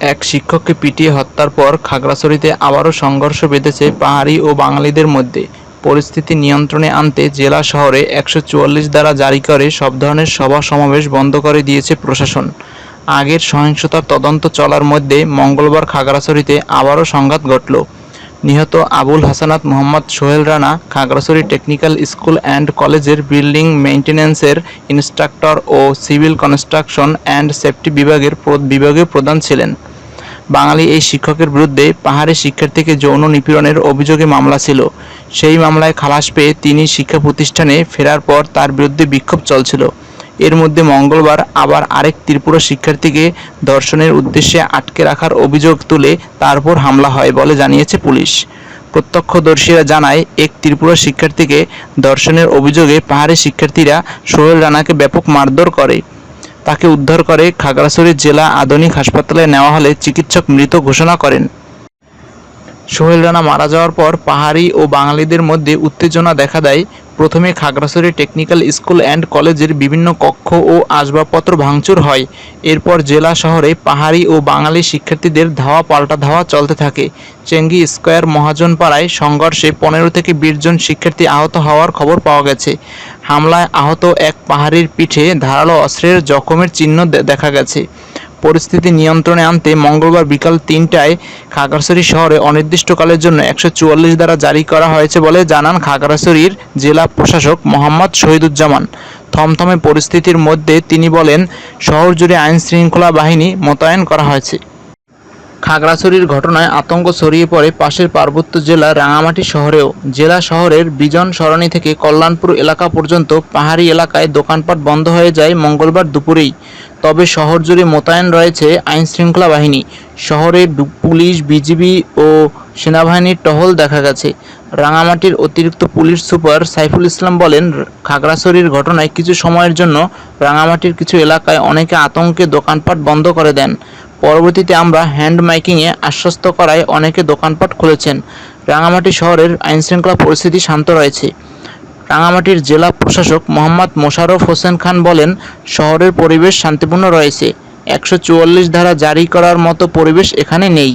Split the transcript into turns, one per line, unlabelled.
এক শিক্ষককে পিটিয়ে হত্যার পর খাগড়াছড়িতে আবারও সংঘর্ষ বেঁধেছে পাহাড়ি ও বাঙালিদের মধ্যে। পরিস্থিতি নিয়ন্ত্রণে আনতে জেলা শহরে একশো চুয়াল্লিশ দ্বারা জারি করে সব ধরনের সভা সমাবেশ বন্ধ করে দিয়েছে প্রশাসন। আগের সহিংসতার তদন্ত চলার মধ্যে মঙ্গলবার খাগড়াছড়িতে আবারও সংঘাত ঘটল। নিহত Abul Hasanat Mohammad Sohel Rana Khagrachhari technical school and কলেজের বিল্ডিং মেইনটেন্যান্সের ইনস্ট্রাক্টর ও সিভিল কনস্ট্রাকশন অ্যান্ড সেফটি বিভাগের বিভাগীয় প্রধান ছিলেন। বাঙালি এই শিক্ষকের বিরুদ্ধে পাহাড়ে শিক্ষার্থীকে যৌন নিপীড়নের অভিযোগে মামলা ছিল। সেই মামলায় খালাস পেয়ে তিনি শিক্ষা প্রতিষ্ঠানে ফেরার পর তার বিরুদ্ধে বিক্ষোভ চলছিল। এর মধ্যে মঙ্গলবার আবার আরেক ত্রিপুরা শিক্ষার্থীকে ধর্ষণের উদ্দেশ্যে আটকে রাখার অভিযোগ তুলে তারপর হামলা হয় বলে জানিয়েছে পুলিশ। প্রত্যক্ষদর্শীরা জানায়, এক ত্রিপুরা শিক্ষার্থীকে ধর্ষণের অভিযোগে পাহাড়ি শিক্ষার্থীরা সোহেল রানাকে ব্যাপক মারধর করে। তাকে উদ্ধার করে খাগড়াছড়ি জেলা আধুনিক হাসপাতালে নেওয়া হলে চিকিৎসক মৃত ঘোষণা করেন। সোহেল রানা মারা যাওয়ার পর পাহাড়ি ও বাঙালিদের মধ্যে উত্তেজনা দেখা দেয় প্রথমে খাগড়াছড়ি টেকনিক্যাল স্কুল অ্যান্ড কলেজের বিভিন্ন কক্ষ ও আসবাবপত্র ভাঙচুর হয়। এরপর জেলা শহরে পাহাড়ি ও বাঙালি শিক্ষার্থীদের ধাওয়া, পাল্টা ধাওয়া চলতে থাকে। চেঙ্গি স্কোয়ার মহাজনপাড়ায় সংঘর্ষে পনেরো থেকে বিশ জন শিক্ষার্থী আহত হওয়ার খবর পাওয়া গেছে। হামলায় আহত এক পাহাড়ির পিঠে ধারালো অস্ত্রের জখমের চিহ্ন দেখা গেছে। পরিস্থিতি নিয়ন্ত্রণে আনতে মঙ্গলবার বিকাল তিনটায় খাগড়াছড়ি শহরে অনির্দিষ্টকালের জন্য একশো চুয়াল্লিশ দ্বারা জারি করা হয়েছে বলে জানান খাগড়াছড়ির জেলা প্রশাসক মোহাম্মদ শহীদুজ্জামান। থমথমে পরিস্থিতির মধ্যে তিনি বলেন, শহর জুড়ে আইন শৃঙ্খলা বাহিনী মোতায়েন করা হয়েছে। খাগড়াছড়ির ঘটনায় আতঙ্ক ছড়িয়ে পড়ে পাশের পার্বত্য জেলা রাঙামাটি শহরেও। জেলা শহরের বিজন সরণি থেকে কল্যাণপুর এলাকা পর্যন্ত পাহাড়ি এলাকায় দোকানপাট বন্ধ হয়ে যায় মঙ্গলবার দুপুরেই। তবে শহর জুড়ে মোতায়েন রয়েছে আইন শৃঙ্খলা বাহিনী। শহরে পুলিশ, বিজিবি ও সেনাবাহিনীর টহল দেখা গেছে। রাঙামাটির অতিরিক্ত পুলিশ সুপার সাইফুল ইসলাম বলেন, খাগড়াছড়ির ঘটনায় কিছু সময়ের জন্য রাঙামাটির কিছু এলাকায় অনেকে আতঙ্কে দোকানপাট বন্ধ করে দেন। পরবর্তীতে আমরা হ্যান্ড মাইকিংয়ে আশ্বস্ত করায় অনেকে দোকানপাট খুলেছেন। রাঙামাটি শহরের আইনশৃঙ্খলা পরিস্থিতি শান্ত রয়েছে। রাঙামাটির জেলা প্রশাসক মোহাম্মদ মোশাররফ হোসেন খান বলেন, শহরের পরিবেশ শান্তিপূর্ণ রয়েছে। একশো চুয়াল্লিশ ধারা জারি করার মতো পরিবেশ এখানে নেই।